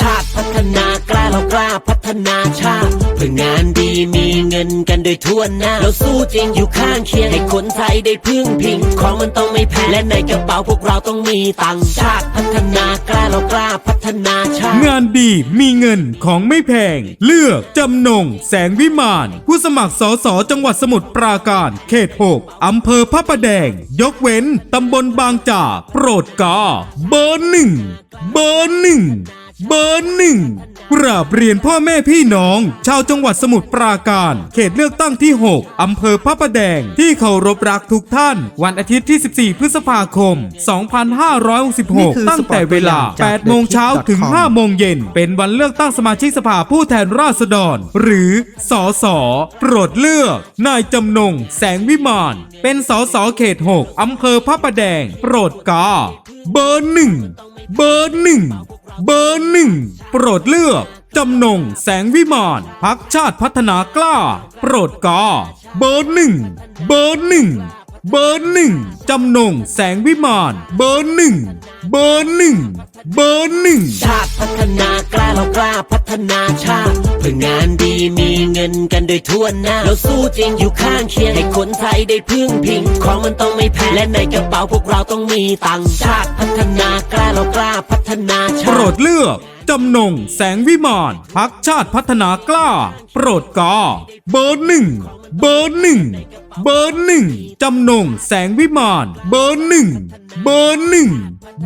ชาติพัฒนากล้าเรากล้าพัฒนาชาติเพื่องานดีมีเงินกันโดยทั่วหน้า เราสู้จริงอยู่ข้างเคียงให้คนไทยได้พึ่งพิง ของมันต้องไม่แพงและในกระเป๋าพวกเราต้องมีตังค์ชาติพัฒนากล้าเรากล้าพัฒนาชาติ งานดีมีเงินของไม่แพง เลือกจำนง แสงวิมาน ผู้สมัครสสจังหวัดสมุทรปราการ เขต 6 อำเภอพระประแดง ยกเว้น ตำบลบางจากโปรดกา เบอร์หนึ่ง เบอร์หนึ่ง เบอร์หนึ่งกราบเรียนพ่อแม่พี่น้อง ชาวจังหวัดสมุทรปราการ เขตเลือกตั้งที่ 6 อำเภอพระประแดง ที่เคารพรักทุกท่าน วันอาทิตย์ที่ 14 พฤษภาคมนี่คือ2566 ตั้งแต่เวลาจาก8โมงเช้าถึง TheTip.com 5โมงเย็น เป็นวันเลือกตั้งสมาชิกสภาผู้แทนราษฎร หรือสอสอโปรดเลือก นายจำนง แสงวิมาน เป็นสอสอเขต 6 อำเภอพระประแดง โปรดกา เบอร์หนึ่งเบอร์หนึ่ง เบอร์หนึ่งโปรดเลือกจำนงแสงวิมานพักชาติพัฒนากล้า โปรดกาเบอร์หนึ่งเบอร์หนึ่งเบอร์หนึ่งจำนงแสงวิมาน เบอร์หนึ่ง เบอร์หนึ่งเบอร์หนึ่งชาติพัฒนากล้าเรากล้าพัฒนาชาติเพื่องานดีมีเงินกันโดยทั่วหน้า เราสู้จริงอยู่ข้างเคียงให้คนไทยได้พึ่งพิง ของมันต้องไม่แพงและในกระเป๋าพวกเราต้องมีตังค์ชาติพัฒนากล้าเรากล้าพัฒนาชาโปรติดเลือก จำนงแสงวิมานพักชาติพัฒนากล้า โปรดกาเบอร์หนึ่งเบอร์หนึ่งเบอร์หนึ่งจำนงแสงวิมานเบอร์หนึ่งเบอร์หนึ่ง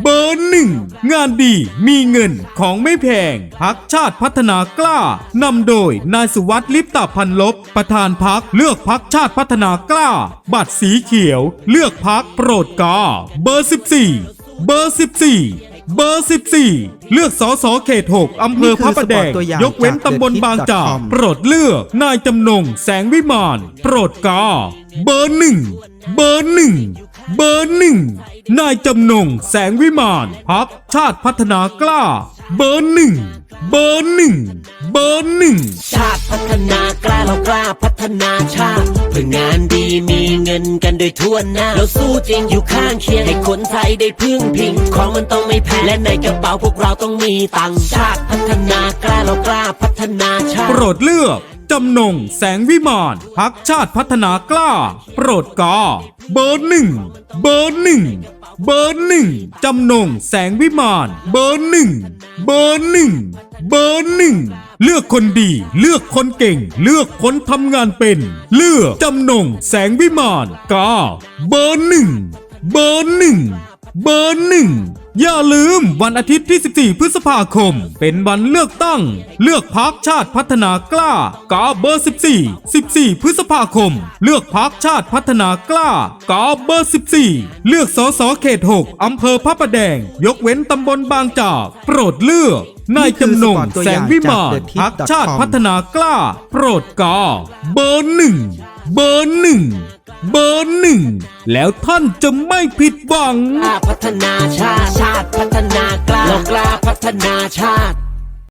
เบอร์หนึ่งงานดีมีเงินของไม่แพงพักชาติพัฒนากล้านำโดยนายสุวัสดิ์ลิปตาพันลบ ประธานพักเลือกพักชาติพัฒนากล้า บัตรสีเขียว เลือกพักโปรดกาเบอร์ 14 เบอร์ 14 เบอร์ 14 เลือกสอสอเขต 6 อำเภอพระประแดงนี่คือสปอร์ตตัวอย่างยกเว้นตำบลบางจากจาก โปรดเลือก นายจำนง แสงวิมาน โปรดกา เบอร์หนึ่ง เบอร์หนึ่ง เบอร์หนึ่ง นายจำนง แสงวิมานพักชาติพัฒนากล้า เบอร์หนึ่ง เบอร์หนึ่ง เบอร์หนึ่ง ชาติพัฒนากล้าเรากล้าพัฒนาชาติเพื่องานดีมีเงิน กันโดยทั่วหน้า เราสู้จริงอยู่ข้างเคียง ให้คนไทยได้พึ่งพิง ของมันต้องไม่แพงและในกระเป๋าพวกเราต้องมีตังค์ชาติพัฒนากล้าเรากล้าพัฒนาชาติ โปรดเลือก จำนงแสงวิมานพักชาติพัฒนากล้า โปรดกาเบอร์หนึ่งเบอร์หนึ่งเบอร์หนึ่งจำนงแสงวิมานเบอร์หนึ่งเบอร์หนึ่งเบอร์หนึ่ง เลือกคนดี เลือกคนเก่ง เลือกคนทำงานเป็น เลือกจำนง แสงวิมานกาเบอร์หนึ่งเบอร์หนึ่งเบอร์หนึ่งอย่าลืมวันอาทิตย์ที่ 14 พฤษภาคม เป็นวันเลือกตั้ง เลือกพักชาติพัฒนากล้ากาเบอร์ 14 14 พฤษภาคม เลือกพักชาติพัฒนากล้ากาเบอร์ 14 เลือกสสเขต 6 อำเภอพระประแดง ยกเว้นตำบลบางจาก โปรดเลือก นายจำนงแสงวิมานพักชาติพัฒนากล้า โปรดกาเบอร์หนึ่งเบอร์หนึ่งเบอร์หนึ่งแล้วท่านจะไม่ผิดหวังกล้าพัฒนาชาติชาติพัฒนากล้าเรากล้าพัฒนาชาติ